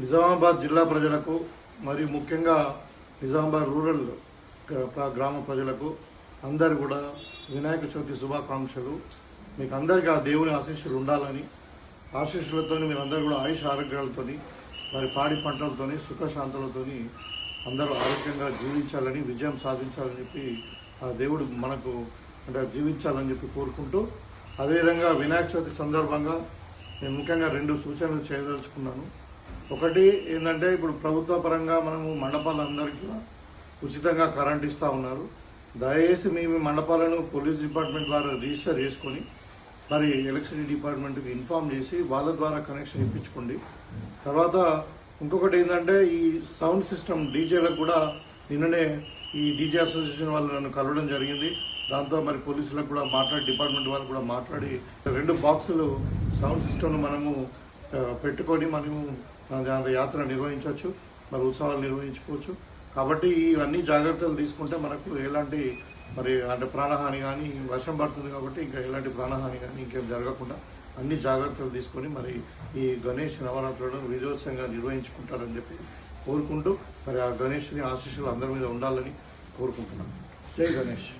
నిజామాబాద్ జిల్లా ప్రజలకు మరియు ముఖ్యంగా నిజామాబాద్ రూరల్ గ్రామ ప్రజలకు అందరు కూడా వినాయక చవితి శుభాకాంక్షలు. మీకు అందరికీ ఆ దేవుని ఆశీస్సులు ఉండాలని ఆశీస్సులతో మీరు అందరూ కూడా ఆయుష ఆరోగ్యాలతోని మరి పాడి పంటలతోని సుఖశాంతులతోని అందరూ ఆరోగ్యంగా జీవించాలని విజయం సాధించాలని చెప్పి ఆ దేవుడు మనకు అంటే జీవించాలని చెప్పి కోరుకుంటూ అదేవిధంగా వినాయక చవితి సందర్భంగా నేను ముఖ్యంగా రెండు సూచనలు చేయదలుచుకున్నాను. ఒకటి ఏంటంటే ఇప్పుడు ప్రభుత్వ పరంగా మనము మండపాలందరికీ కూడా ఉచితంగా కరెంట్ ఇస్తూ ఉన్నారు. దయచేసి మీ మండపాలను పోలీస్ డిపార్ట్మెంట్ ద్వారా రిజిస్టర్ చేసుకొని మరి ఎలక్ట్రిసిటీ డిపార్ట్మెంట్కి ఇన్ఫామ్ చేసి వాళ్ళ ద్వారా కనెక్షన్ ఇప్పించుకోండి. తర్వాత ఇంకొకటి ఏంటంటే ఈ సౌండ్ సిస్టమ్ డీజేలకు కూడా నిన్ననే ఈ డీజే అసోసియేషన్ వాళ్ళు నన్ను కలవడం జరిగింది. దాంతో మరి పోలీసులకు కూడా మాట్లాడి డిపార్ట్మెంట్ వాళ్ళు కూడా మాట్లాడి రెండు బాక్సులు సౌండ్ సిస్టమ్ను మనము పెట్టుకొని మనము దాని యాత్ర నిర్వహించవచ్చు మరి ఉత్సవాలు నిర్వహించుకోవచ్చు. కాబట్టి ఇవన్నీ జాగ్రత్తలు తీసుకుంటే మనకు ఎలాంటి మరి అంటే ప్రాణహాని కానీ వర్షం పడుతుంది కాబట్టి ఇంకా ఎలాంటి ప్రాణహాని కానీ ఇంకేం జరగకుండా అన్ని జాగ్రత్తలు తీసుకొని మరి ఈ గణేష్ నవరాత్రులను విజయోత్సవంగా నిర్వహించుకుంటారని చెప్పి కోరుకుంటూ మరి ఆ గణేష్ని ఆశీస్సులు అందరి మీద ఉండాలని కోరుకుంటున్నాను జై గణేష్.